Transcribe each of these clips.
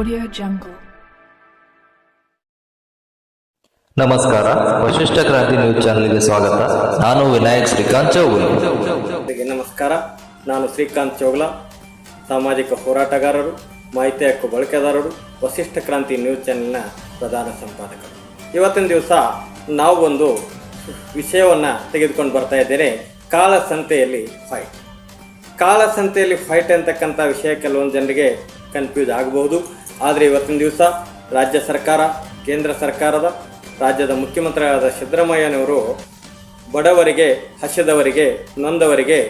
Audio Jungle. ನಮಸ್ಕಾರ. ವಶಿಷ್ಠ ಕ್ರಾಂತಿ news ಚಾನೆಲ್ಗೆ ಸ್ವಾಗತ. ನಾನು ವಿನಾಯಕ್ ಶ್ರೀಕಾಂತ್ ಚೌಗುಲ ನಮಸ್ಕಾರ. ನಾನು ಶ್ರೀಕಾಂತ್ ಚೋಗ್ಲಾ ಸಾಮಾಜಿಕ ಹೋರಾಟಗಾರರು ಮಾಹಿತಿ ಹಕ್ಕು ಬಳಕೆದಾರರು ವಶಿಷ್ಠ ಕ್ರಾಂತಿ ನ್ಯೂಸ್ ಚಾನೆಲ್ನ ಪ್ರಧಾನ ಸಂಪಾದಕರು. ಇವತ್ತಿನ ದಿವಸ ನಾವು ಒಂದು ವಿಷಯವನ್ನು ತೆಗೆದುಕೊಂಡು ಬರ್ತಾ ಇದ್ದೇನೆ. ಕಾಳಸಂತೆಯಲ್ಲಿ ಫೈಟ್ ಕಾಳಸಂತೆಯಲ್ಲಿ ಫೈಟ್ ಅಂತಕ್ಕಂಥ ವಿಷಯ ಕೆಲವೊಂದು ಜನರಿಗೆ ಕನ್ಫ್ಯೂಸ್ ಆಗಬಹುದು. ಆದರೆ ಇವತ್ತಿನ ದಿವಸ ರಾಜ್ಯ ಸರ್ಕಾರ, ಕೇಂದ್ರ ಸರ್ಕಾರದ, ರಾಜ್ಯದ ಮುಖ್ಯಮಂತ್ರಿಯಾದ ಸಿದ್ದರಾಮಯ್ಯನವರು ಬಡವರಿಗೆ, ಹಸಿದವರಿಗೆ, ನೊಂದವರಿಗೆ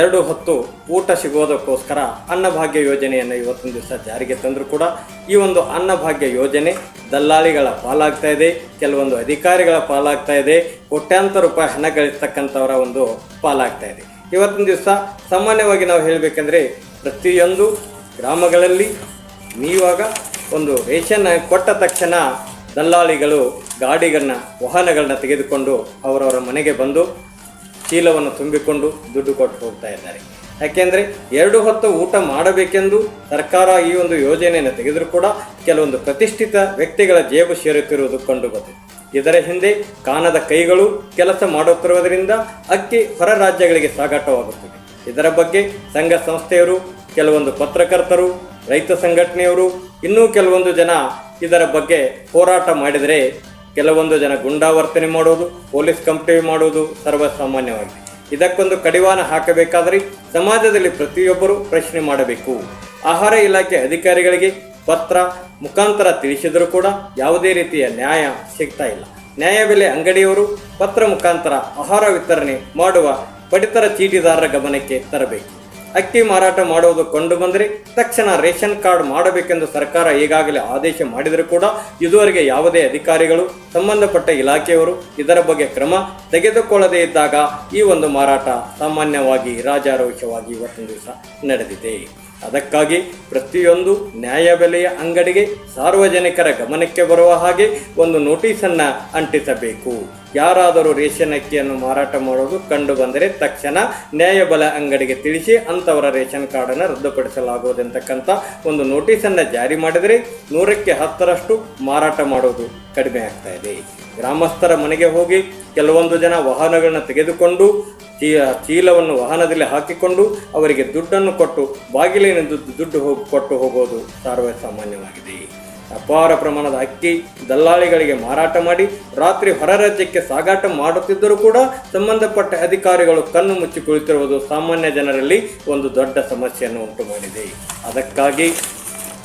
ಎರಡು ಹೊತ್ತು ಊಟ ಸಿಗೋದಕ್ಕೋಸ್ಕರ ಅನ್ನಭಾಗ್ಯ ಯೋಜನೆಯನ್ನು ಇವತ್ತಿನ ದಿವಸ ಜಾರಿಗೆ ತಂದರೂ ಕೂಡ. ಈ ಒಂದು ಅನ್ನಭಾಗ್ಯ ಯೋಜನೆ ದಲ್ಲಾಳಿಗಳ ಪಾಲಾಗ್ತಾ ಇದೆ, ಕೆಲವೊಂದು ಅಧಿಕಾರಿಗಳ ಪಾಲಾಗ್ತಾ ಇದೆ, ಕೋಟ್ಯಾಂತರ ರೂಪಾಯಿ ಹಣ ಗಳಿಸ್ತಕ್ಕಂಥವರ ಒಂದು ಪಾಲಾಗ್ತಾ ಇದೆ. ಇವತ್ತಿನ ದಿವಸ ಸಾಮಾನ್ಯವಾಗಿ ನಾವು ಹೇಳಬೇಕಂದ್ರೆ ಪ್ರತಿಯೊಂದು ಗ್ರಾಮಗಳಲ್ಲಿ ನೀವಾಗ ಒಂದು ರೇಷನ್ ಕೊಟ್ಟ ತಕ್ಷಣ ದಲ್ಲಾಳಿಗಳು ಗಾಡಿಗಳನ್ನ, ವಾಹನಗಳನ್ನ ತೆಗೆದುಕೊಂಡು ಅವರವರ ಮನೆಗೆ ಬಂದು ಚೀಲವನ್ನು ತುಂಬಿಕೊಂಡು ದುಡ್ಡು ಕೊಟ್ಟು ಹೋಗ್ತಾ ಇದ್ದಾರೆ. ಯಾಕೆಂದರೆ ಎರಡು ಹೊತ್ತು ಊಟ ಮಾಡಬೇಕೆಂದು ಸರ್ಕಾರ ಈ ಒಂದು ಯೋಜನೆಯನ್ನು ತೆಗೆದರೂ ಕೂಡ ಕೆಲವೊಂದು ಪ್ರತಿಷ್ಠಿತ ವ್ಯಕ್ತಿಗಳ ಜೇಬು ಸೇರುತ್ತಿರುವುದು ಕಂಡು ಬಂದಿದೆ. ಇದರ ಹಿಂದೆ ಕಾನದ ಕೈಗಳು ಕೆಲಸ ಮಾಡುತ್ತಿರುವುದರಿಂದ ಅಕ್ಕಿ ಹೊರ ರಾಜ್ಯಗಳಿಗೆ ಸಾಗಾಟವಾಗುತ್ತದೆ. ಇದರ ಬಗ್ಗೆ ಸಂಘ ಸಂಸ್ಥೆಯರು, ಕೆಲವೊಂದು ಪತ್ರಕರ್ತರು ರೈತ ಸಂಘಟನೆಯವರು ಇನ್ನೂ ಕೆಲವೊಂದು ಜನ ಇದರ ಬಗ್ಗೆ ಹೋರಾಟ ಮಾಡಿದರೆ ಕೆಲವೊಂದು ಜನ ಗುಂಡಾವರ್ತನೆ ಮಾಡೋದು ಪೊಲೀಸ್ ಕಂಪ್ಲೇಂಟ್ ಮಾಡೋದು ಸರ್ವಸಾಮಾನ್ಯವಾಗಿದೆ. ಇದಕ್ಕೊಂದು ಕಡಿವಾಣ ಹಾಕಬೇಕಾದರೆ ಸಮಾಜದಲ್ಲಿ ಪ್ರತಿಯೊಬ್ಬರು ಪ್ರಶ್ನೆ ಮಾಡಬೇಕು. ಆಹಾರ ಇಲಾಖೆ ಅಧಿಕಾರಿಗಳಿಗೆ ಪತ್ರ, ಮುಖಾಂತರ ತಿಳಿಸಿದರೂ ಕೂಡ ಯಾವುದೇ ರೀತಿಯ ನ್ಯಾಯ ಸಿಗ್ತಾ ಇಲ್ಲ. ನ್ಯಾಯಬೆಲೆ ಅಂಗಡಿಯವರು ಪತ್ರ ಮುಖಾಂತರ ಆಹಾರ ವಿತರಣೆ ಮಾಡುವ ಪಡಿತರ ಚೀಟಿದಾರರ ಗಮನಕ್ಕೆ ತರಬೇಕು. ಅಕ್ಕಿ ಮಾರಾಟ ಮಾಡುವುದು ಕಂಡು ಬಂದರೆ ತಕ್ಷಣ ರೇಷನ್ ಕಾರ್ಡ್ ಮಾಡಬೇಕೆಂದು ಸರ್ಕಾರ ಈಗಾಗಲೇ ಆದೇಶ ಮಾಡಿದರೂ ಕೂಡ ಇದುವರೆಗೆ ಯಾವುದೇ ಅಧಿಕಾರಿಗಳು, ಸಂಬಂಧಪಟ್ಟ ಇಲಾಖೆಯವರು ಇದರ ಬಗ್ಗೆ ಕ್ರಮ ತೆಗೆದುಕೊಳ್ಳದೇ ಇದ್ದಾಗ ಈ ಒಂದು ಮಾರಾಟ ಸಾಮಾನ್ಯವಾಗಿ ರಾಜಾರೋಷವಾಗಿ ಇವತ್ತಿನ ದಿವಸ ನಡೆದಿದೆ. ಅದಕ್ಕಾಗಿ ಪ್ರತಿಯೊಂದು ನ್ಯಾಯಬೆಲೆಯ ಅಂಗಡಿಗೆ ಸಾರ್ವಜನಿಕರ ಗಮನಕ್ಕೆ ಬರುವ ಹಾಗೆ ಒಂದು ನೋಟಿಸನ್ನು ಅಂಟಿಸಬೇಕು. ಯಾರಾದರೂ ರೇಷನ್ ಅಕ್ಕಿಯನ್ನು ಮಾರಾಟ ಮಾಡೋದು ಕಂಡು ಬಂದರೆ ತಕ್ಷಣ ನ್ಯಾಯಬಲ ಅಂಗಡಿಗೆ ತಿಳಿಸಿ ಅಂಥವರ ರೇಷನ್ ಕಾರ್ಡನ್ನು ರದ್ದುಪಡಿಸಲಾಗುವುದೆಂತಕ್ಕಂಥ ಒಂದು ನೋಟಿಸನ್ನು ಜಾರಿ ಮಾಡಿದರೆ ನೂರಕ್ಕೆ ಹತ್ತರಷ್ಟು ಮಾರಾಟ ಮಾಡೋದು ಕಡಿಮೆ ಆಗ್ತಾ ಇದೆ. ಗ್ರಾಮಸ್ಥರ ಮನೆಗೆ ಹೋಗಿ ಕೆಲವೊಂದು ಜನ ವಾಹನಗಳನ್ನು ತೆಗೆದುಕೊಂಡು, ಚೀ, ಚೀಲವನ್ನು ವಾಹನದಲ್ಲಿ ಹಾಕಿಕೊಂಡು ಅವರಿಗೆ ದುಡ್ಡನ್ನು ಕೊಟ್ಟು ಬಾಗಿಲಿನಿಂದ ದುಡ್ಡು ಹೋಗಿ, ಕೊಟ್ಟು ಹೋಗೋದು ಸರ್ವಸಾಮಾನ್ಯವಾಗಿದೆ. ಅಪಾರ ಪ್ರಮಾಣದ ಅಕ್ಕಿ ದಲ್ಲಾಳಿಗಳಿಗೆ ಮಾರಾಟ ಮಾಡಿ ರಾತ್ರಿ ಹೊರ ರಾಜ್ಯಕ್ಕೆ ಸಾಗಾಟ ಮಾಡುತ್ತಿದ್ದರೂ ಕೂಡ ಸಂಬಂಧಪಟ್ಟ ಅಧಿಕಾರಿಗಳು ಕಣ್ಣು ಮುಚ್ಚಿ ಕುಳಿತಿರುವುದು ಸಾಮಾನ್ಯ ಜನರಲ್ಲಿ ಒಂದು ದೊಡ್ಡ ಸಮಸ್ಯೆಯನ್ನು ಉಂಟು ಮಾಡಿದೆ. ಅದಕ್ಕಾಗಿ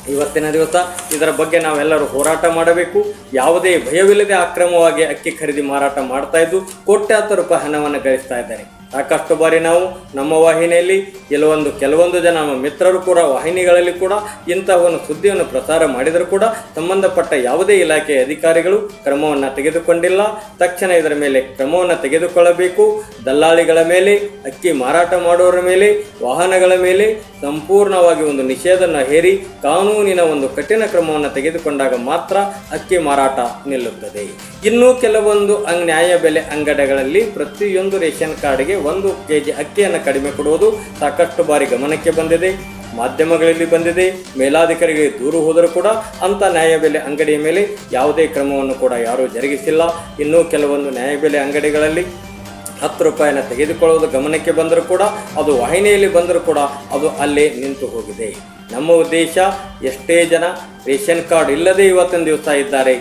ಇವತ್ತಿನ ದಿವಸ ಇದರ ಬಗ್ಗೆ ನಾವೆಲ್ಲರೂ ಹೋರಾಟ ಮಾಡಬೇಕು. ಯಾವುದೇ ಭಯವಿಲ್ಲದೆ ಅಕ್ರಮವಾಗಿ ಅಕ್ಕಿ ಖರೀದಿ ಮಾರಾಟ ಮಾಡ್ತಾ ಇದ್ದು ಕೋಟ್ಯಾಂತರ ರೂಪಾಯಿ ಹಣವನ್ನು ಗಳಿಸ್ತಾ ಇದ್ದಾರೆ. ಸಾಕಷ್ಟು ಬಾರಿ ನಾವು ನಮ್ಮ ವಾಹಿನಿಯಲ್ಲಿ ಕೆಲವೊಂದು ಕೆಲವೊಂದು ಜನ ನಮ್ಮ ಮಿತ್ರರು ಕೂಡ, ವಾಹಿನಿಗಳಲ್ಲಿ ಕೂಡ ಇಂತಹ ಒಂದು ಸುದ್ದಿಯನ್ನು ಪ್ರಸಾರ ಮಾಡಿದರೂ ಕೂಡ ಸಂಬಂಧಪಟ್ಟ ಯಾವುದೇ ಇಲಾಖೆಯ ಅಧಿಕಾರಿಗಳು ಕ್ರಮವನ್ನು ತೆಗೆದುಕೊಂಡಿಲ್ಲ. ತಕ್ಷಣ ಇದರ ಮೇಲೆ ಕ್ರಮವನ್ನು ತೆಗೆದುಕೊಳ್ಳಬೇಕು. ದಲ್ಲಾಳಿಗಳ ಮೇಲೆ, ಅಕ್ಕಿ ಮಾರಾಟ ಮಾಡುವವರ ಮೇಲೆ, ವಾಹನಗಳ ಮೇಲೆ ಸಂಪೂರ್ಣವಾಗಿ ಒಂದು ನಿಷೇಧನ ಹೇರಿ ಕಾನೂನಿನ ಒಂದು ಕಠಿಣ ಕ್ರಮವನ್ನು ತೆಗೆದುಕೊಂಡಾಗ ಮಾತ್ರ ಅಕ್ಕಿ ಮಾರಾಟ ನಿಲ್ಲುತ್ತದೆ. ಇನ್ನೂ ಕೆಲವೊಂದು ನ್ಯಾಯ ಬೆಲೆ ಅಂಗಡಿಗಳಲ್ಲಿ ಪ್ರತಿಯೊಂದು ರೇಷನ್ ಕಾರ್ಡ್ಗೆ ಒಂದು ಕೆ ಜಿ ಅಕ್ಕಿಯನ್ನು ಕಡಿಮೆ ಕೊಡುವುದು ಸಾಕಷ್ಟು ಬಾರಿ ಗಮನಕ್ಕೆ ಬಂದಿದೆ. ಮಾಧ್ಯಮಗಳಲ್ಲಿ ಬಂದಿದೆ. ಮೇಲಾಧಿಕಾರಿಗೆ ದೂರು ಹೋದರೂ ಕೂಡ ಅಂಥ ನ್ಯಾಯಬೆಲೆ ಅಂಗಡಿಯ ಮೇಲೆ ಯಾವುದೇ ಕ್ರಮವನ್ನು ಕೂಡ ಯಾರೂ ಜರುಗಿಸಿಲ್ಲ. ಇನ್ನೂ ಕೆಲವೊಂದು ನ್ಯಾಯಬೆಲೆ ಅಂಗಡಿಗಳಲ್ಲಿ ಹತ್ತು ರೂಪಾಯಿನ ತೆಗೆದುಕೊಳ್ಳುವುದು ಗಮನಕ್ಕೆ ಬಂದರೂ ಕೂಡ, ಅದು ವಾಹಿನಿಯಲ್ಲಿ ಬಂದರೂ ಕೂಡ ಅದು ಅಲ್ಲೇ ನಿಂತು ಹೋಗಿದೆ. ನಮ್ಮ ಉದ್ದೇಶ ಎಷ್ಟೇ ಜನ ರೇಷನ್ ಕಾರ್ಡ್ ಇಲ್ಲದೆ ಇವತ್ತಿನ ದಿವಸ ಇದ್ದಾರೆ.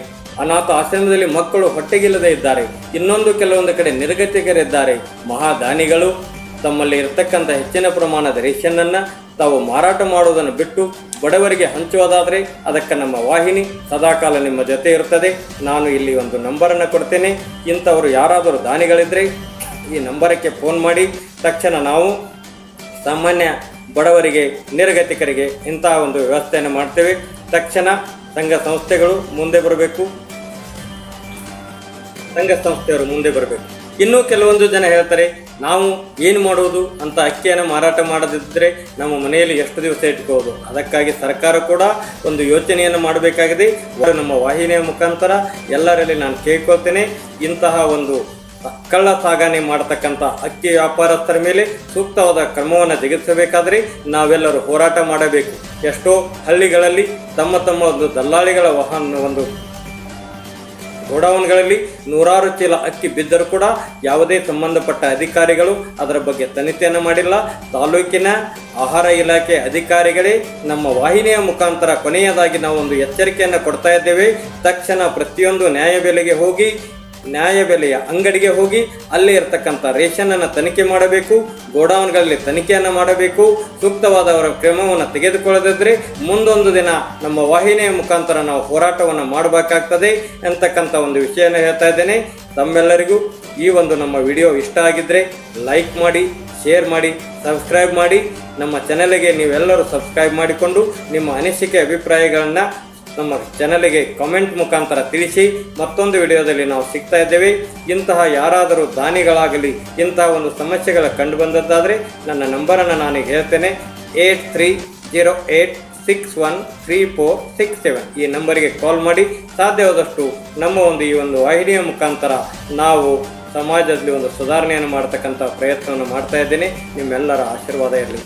ಅನಾಥ ಆಶ್ರಮದಲ್ಲಿ ಮಕ್ಕಳು ಹೊಟ್ಟೆಗಿಲ್ಲದೆ ಇದ್ದಾರೆ. ಇನ್ನೊಂದು ಕೆಲವೊಂದು ಕಡೆ ನಿರ್ಗತಿಕರಿದ್ದಾರೆ. ಮಹಾದಾನಿಗಳು ತಮ್ಮಲ್ಲಿ ಇರತಕ್ಕಂಥ ಹೆಚ್ಚಿನ ಪ್ರಮಾಣದ ರೇಷನ್ನನ್ನು ತಾವು ಮಾರಾಟ ಮಾಡುವುದನ್ನು ಬಿಟ್ಟು ಬಡವರಿಗೆ ಹಂಚುವುದಾದರೆ ಅದಕ್ಕೆ ನಮ್ಮ ವಾಹಿನಿ ಸದಾಕಾಲ ನಿಮ್ಮ ಜೊತೆ ಇರುತ್ತದೆ ನಾನು ಇಲ್ಲಿ ಒಂದು ನಂಬರನ್ನು ಕೊಡ್ತೇನೆ. ಇಂಥವರು ಯಾರಾದರೂ ದಾನಿಗಳಿದ್ದರೆ ಈ ನಂಬರಕ್ಕೆ ಫೋನ್ ಮಾಡಿ. ತಕ್ಷಣ ನಾವು ಸಾಮಾನ್ಯ ಬಡವರಿಗೆ, ನಿರ್ಗತಿಕರಿಗೆ ಇಂತಹ ಒಂದು ವ್ಯವಸ್ಥೆಯನ್ನು ಮಾಡ್ತೇವೆ. ತಕ್ಷಣ ಸಂಘ ಸಂಸ್ಥೆಗಳು ಮುಂದೆ ಬರಬೇಕು. ಸಂಘ ಸಂಸ್ಥೆಯವರು ಮುಂದೆ ಬರಬೇಕು. ಇನ್ನೂ ಕೆಲವೊಂದು ಜನ ಹೇಳ್ತಾರೆ, ನಾವು ಏನು ಮಾಡುವುದು ಅಂತ ಅಕ್ಕಿಯನ್ನು ಮಾರಾಟ ಮಾಡದಿದ್ದರೆ ನಮ್ಮ ಮನೆಯಲ್ಲಿ ಎಷ್ಟು ದಿವಸ ಇಟ್ಕೋದು ಅದಕ್ಕಾಗಿ ಸರ್ಕಾರ ಕೂಡ ಒಂದು ಯೋಚನೆಯನ್ನು ಮಾಡಬೇಕಾಗಿದೆ. ನಮ್ಮ ವಾಹಿನಿಯ ಮುಖಾಂತರ ಎಲ್ಲರಲ್ಲಿ ನಾನು ಕೇಳ್ಕೊಳ್ತೇನೆ, ಇಂತಹ ಒಂದು ಕಳ್ಳ ಸಾಗಣೆ ಮಾಡತಕ್ಕಂಥ ಅಕ್ಕಿ ವ್ಯಾಪಾರಸ್ಥರ ಮೇಲೆ ಸೂಕ್ತವಾದ ಕ್ರಮವನ್ನು ಜಗಿಸಬೇಕಾದರೆ ನಾವೆಲ್ಲರೂ ಹೋರಾಟ ಮಾಡಬೇಕು. ಎಷ್ಟೋ ಹಳ್ಳಿಗಳಲ್ಲಿ ತಮ್ಮ ತಮ್ಮ ಒಂದು ದಲ್ಲಾಳಿಗಳ ವಾಹನ ಒಂದು ಗೋಡೌನ್ಗಳಲ್ಲಿ ನೂರಾರು ಚೀಲ ಅಕ್ಕಿ ಬಿದ್ದರೂ ಕೂಡ ಯಾವುದೇ ಸಂಬಂಧಪಟ್ಟ ಅಧಿಕಾರಿಗಳು ಅದರ ಬಗ್ಗೆ ತನಿಖೆಯನ್ನು ಮಾಡಿಲ್ಲ. ತಾಲೂಕಿನ ಆಹಾರ ಇಲಾಖೆ ಅಧಿಕಾರಿಗಳೇ ನಮ್ಮ ವಾಹಿನಿಯ ಮುಖಾಂತರ ಕೊನೆಯದಾಗಿ ನಾವು ಒಂದು ಎಚ್ಚರಿಕೆಯನ್ನು ಕೊಡ್ತಾ ಇದ್ದೇವೆ. ತಕ್ಷಣ ಪ್ರತಿಯೊಂದು ನ್ಯಾಯಬೆಲೆಗೆ ಹೋಗಿ ನ್ಯಾಯಬೆಲೆಯ ಅಂಗಡಿಗೆ ಹೋಗಿ ಅಲ್ಲಿ ಇರತಕ್ಕಂಥ ರೇಷನನ್ನು ತನಿಖೆ ಮಾಡಬೇಕು, ಗೋಡೌನ್ಗಳಲ್ಲಿ ತನಿಖೆಯನ್ನು ಮಾಡಬೇಕು ಸೂಕ್ತವಾದವರ ಕ್ರಮವನ್ನು ತೆಗೆದುಕೊಳ್ಳದಿದ್ದರೆ ಮುಂದೊಂದು ದಿನ ನಮ್ಮ ವಾಹಿನಿಯ ಮುಖಾಂತರ ನಾವು ಹೋರಾಟವನ್ನು ಮಾಡಬೇಕಾಗ್ತದೆ ಅಂತಕ್ಕಂಥ ಒಂದು ವಿಷಯನ ಹೇಳ್ತಾ ಇದ್ದೇನೆ. ತಮ್ಮೆಲ್ಲರಿಗೂ ಈ ಒಂದು ನಮ್ಮ ವಿಡಿಯೋ ಇಷ್ಟ ಆಗಿದ್ದರೆ ಲೈಕ್ ಮಾಡಿ, ಶೇರ್ ಮಾಡಿ, ಸಬ್ಸ್ಕ್ರೈಬ್ ಮಾಡಿ. ನಮ್ಮ ಚಾನಲ್ಗೆ ನೀವೆಲ್ಲರೂ ಸಬ್ಸ್ಕ್ರೈಬ್ ಮಾಡಿಕೊಂಡು ನಿಮ್ಮ ಅನಿಸಿಕೆ, ಅಭಿಪ್ರಾಯಗಳನ್ನು ನಮ್ಮ ಚಾನಲ್ಗೆ ಕಾಮೆಂಟ್ ಮುಖಾಂತರ ತಿಳಿಸಿ ಮತ್ತೊಂದು ವಿಡಿಯೋದಲ್ಲಿ ನಾವು ಸಿಗ್ತಾ ಇದ್ದೇವೆ. ಇಂತಹ ಯಾರಾದರೂ ದಾನಿಗಳಾಗಲಿ, ಇಂತಹ ಒಂದು ಸಮಸ್ಯೆಗಳ ಕಂಡು ಬಂದದ್ದಾದರೆ ನನ್ನ ನಂಬರನ್ನು ನಾನು ಹೇಳ್ತೇನೆ. Eight three zero eight six one three four six seven ಈ ನಂಬರಿಗೆ ಕಾಲ್ ಮಾಡಿ. ಸಾಧ್ಯವಾದಷ್ಟು ನಮ್ಮ ಒಂದು ಈ ಒಂದು ವಾಹಿನಿಯ ಮುಖಾಂತರ ನಾವು ಸಮಾಜದಲ್ಲಿ ಒಂದು ಸುಧಾರಣೆಯನ್ನು ಮಾಡ್ತಕ್ಕಂಥ ಪ್ರಯತ್ನವನ್ನು ಮಾಡ್ತಾ ಇದ್ದೇನೆ. ನಿಮ್ಮೆಲ್ಲರ ಆಶೀರ್ವಾದ ಇರಲಿ.